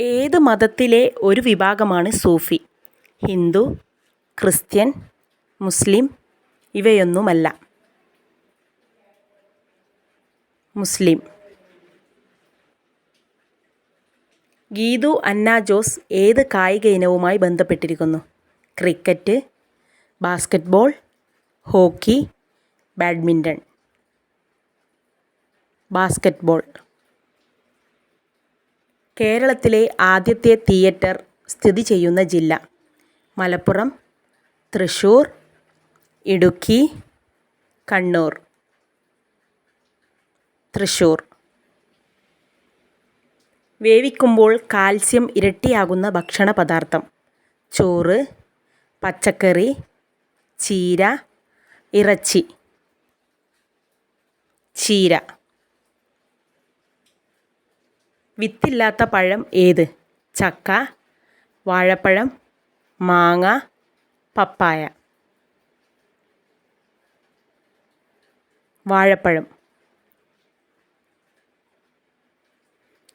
ഏത് മതത്തിലെ ഒരു വിഭാഗമാണ് സൂഫി? ഹിന്ദു ക്രിസ്ത്യൻ മുസ്ലിം ഇവയൊന്നുമല്ല. മുസ്ലിം. ഗീതു അന്ന ജോസ് ഏത് കായിക ഇനവുമായി ബന്ധപ്പെട്ടിരിക്കുന്നു? Cricket basketball hockey badminton. Basketball. കേരളത്തിലെ ആദ്യത്തെ തിയേറ്റർ സ്ഥിതി ചെയ്യുന്ന ജില്ല. മലപ്പുറം തൃശ്ശൂർ ഇടുക്കി കണ്ണൂർ. തൃശ്ശൂർ വേവിക്കുമ്പോൾ കാൽസ്യം ഇരട്ടിയാകുന്ന ഭക്ഷണ പദാർത്ഥം ചോറ് പച്ചക്കറി ചീര ഇറച്ചി. ചീര. വിത്തില്ലാത്ത പഴം ഏത്? ചക്ക വാഴപ്പഴം മാങ്ങ പപ്പായ. വാഴപ്പഴം.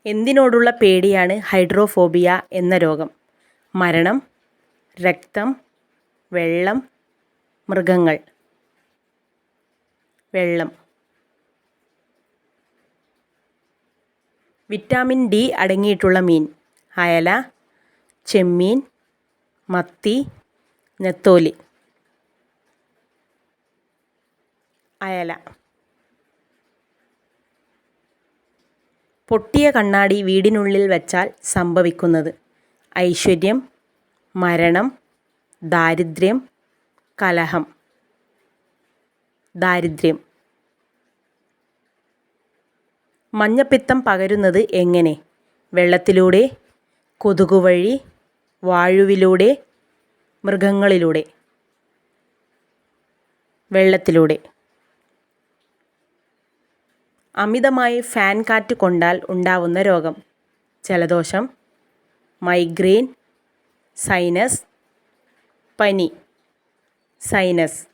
എന്തിനോടുള്ള പേടിയാണ് ഹൈഡ്രോഫോബിയ എന്ന രോഗം? മരണം രക്തം വെള്ളം മൃഗങ്ങൾ. വെള്ളം. വിറ്റാമിൻ ഡി അടങ്ങിയിട്ടുള്ള മീൻ. അയല ചെമ്മീൻ മത്തി നെത്തോലി. അയല. പൊട്ടിയ കണ്ണാടി വീടിനുള്ളിൽ വച്ചാൽ സംഭവിക്കുന്നത് ഐശ്വര്യം മരണം ദാരിദ്ര്യം കലഹം. ദാരിദ്ര്യം. മഞ്ഞപ്പിത്തം പകരുന്നത് എങ്ങനെ? വെള്ളത്തിലൂടെ കൊതുക് വഴി മൃഗങ്ങളിലൂടെ. വെള്ളത്തിലൂടെ. അമിതമായി ഫാൻ കാറ്റ് കൊണ്ടാൽ ഉണ്ടാവുന്ന രോഗം. ജലദോഷം മൈഗ്രെയിൻ സൈനസ് പനി. സൈനസ്.